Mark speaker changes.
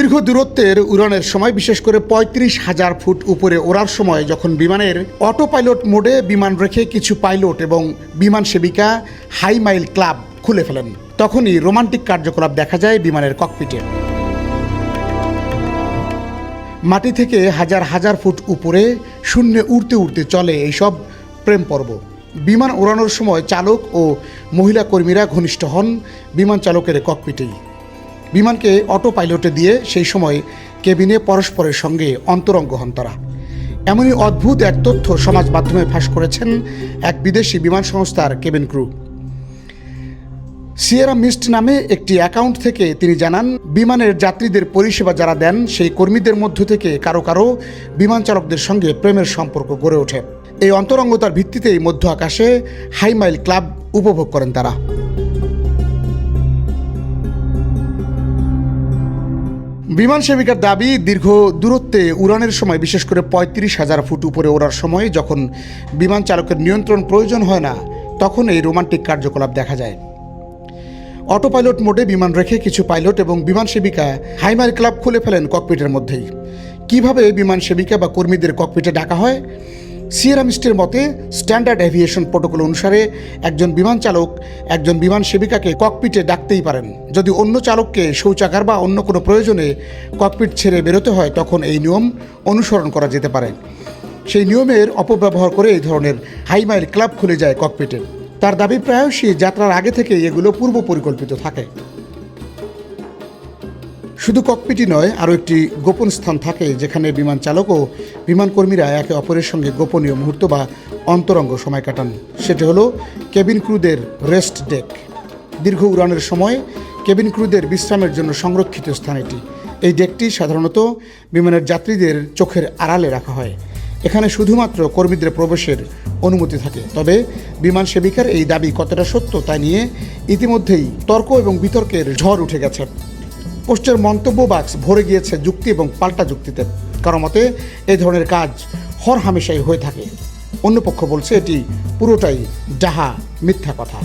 Speaker 1: দীর্ঘ দূরত্বের উড়ানের সময়, বিশেষ করে পঁয়ত্রিশ হাজার ফুট উপরে ওড়ার সময়, যখন বিমানের অটো পাইলট মোডে বিমান রেখে কিছু পাইলট এবং বিমান সেবিকা হাই মাইল ক্লাব খুলে ফেলেন, তখনই রোমান্টিক কার্যকলাপ দেখা যায় বিমানের ককপিটে। মাটি থেকে হাজার হাজার ফুট উপরে শূন্যে উড়তে উড়তে চলে এইসব প্রেম পর্ব। বিমান ওড়ানোর সময় চালক ও মহিলা কর্মীরা ঘনিষ্ঠ হন বিমান চালকের ককপিটেই। বিমানকে অটো পাইলটে দিয়ে সেই সময় কেবিনে পরস্পরের সঙ্গে অন্তরঙ্গ হন তারা। এমনই অদ্ভুত এক তথ্য সমাজ মাধ্যমে ফাঁস করেছেন এক বিদেশি বিমান সংস্থার কেবিন ক্রু। সিয়েরা মিস্ট নামে একটি অ্যাকাউন্ট থেকে তিনি জানান, বিমানের যাত্রীদের পরিষেবা যারা দেন, সেই কর্মীদের মধ্য থেকে কারও কারও বিমান চালকদের সঙ্গে প্রেমের সম্পর্ক গড়ে ওঠে। এই অন্তরঙ্গতার ভিত্তিতেই মধ্য আকাশে হাইমাইল ক্লাব উপভোগ করেন তারা। বিমান সেবিকার দাবি, দীর্ঘ দূরত্বে উড়ানের সময় বিশেষ করে পঁয়ত্রিশ হাজার ফুট উপরে ওড়ার সময় যখন বিমান চালকের নিয়ন্ত্রণ প্রয়োজন হয় না, তখন এই রোমান্টিক কার্যকলাপ দেখা যায়। অটো পাইলট মোডে বিমান রেখে কিছু পাইলট এবং বিমান সেবিকা হাইমার ক্লাব খুলে ফেলেন ককপিটের মধ্যেই। কীভাবে বিমান সেবিকা বা কর্মীদের ককপিটে ডাকা হয়? সিয়েরামিস্টের মতে, স্ট্যান্ডার্ড এভিয়েশন প্রোটোকল অনুসারে একজন বিমান চালক একজন বিমান সেবিকাকে ককপিটে ডাকতেই পারেন। যদি অন্য চালককে শৌচাগার বা অন্য কোনো প্রয়োজনে ককপিট ছেড়ে বেরোতে হয়, তখন এই নিয়ম অনুসরণ করা যেতে পারে। সেই নিয়মের অপব্যবহার করে এই ধরনের হাইমাইল ক্লাব খুলে যায় ককপিটে। তার দাবি প্রায়শই যাত্রার আগে থেকে এগুলো পূর্ব পরিকল্পিত থাকে। শুধু ককপিটি নয়, আরও একটি গোপন স্থান থাকে যেখানে বিমান চালক ও বিমান কর্মীরা একে অপরের সঙ্গে গোপনীয় মুহূর্ত বা অন্তরঙ্গ সময় কাটান। সেটি হলো কেবিন ক্রুদের রেস্ট ডেক। দীর্ঘ উড়ানের সময় কেবিন ক্রুদের বিশ্রামের জন্য সংরক্ষিত স্থান এটি। এই ডেকটি সাধারণত বিমানের যাত্রীদের চোখের আড়ালে রাখা হয়। এখানে শুধুমাত্র কর্মীদের প্রবেশের অনুমতি থাকে। তবে বিমান সেবিকার এই দাবি কতটা সত্য তা নিয়ে ইতিমধ্যেই তর্ক এবং বিতর্কের ঝড় উঠে গেছে। পোস্টের মন্তব্য বাক্স ভরে গিয়েছে যুক্তি এবং পাল্টা যুক্তিতে। কারও মতে এই ধরনের কাজ হর হামেশাই হয়ে থাকে। অন্য পক্ষ বলছে, এটি পুরোটাই ডাহা, মিথ্যা কথা।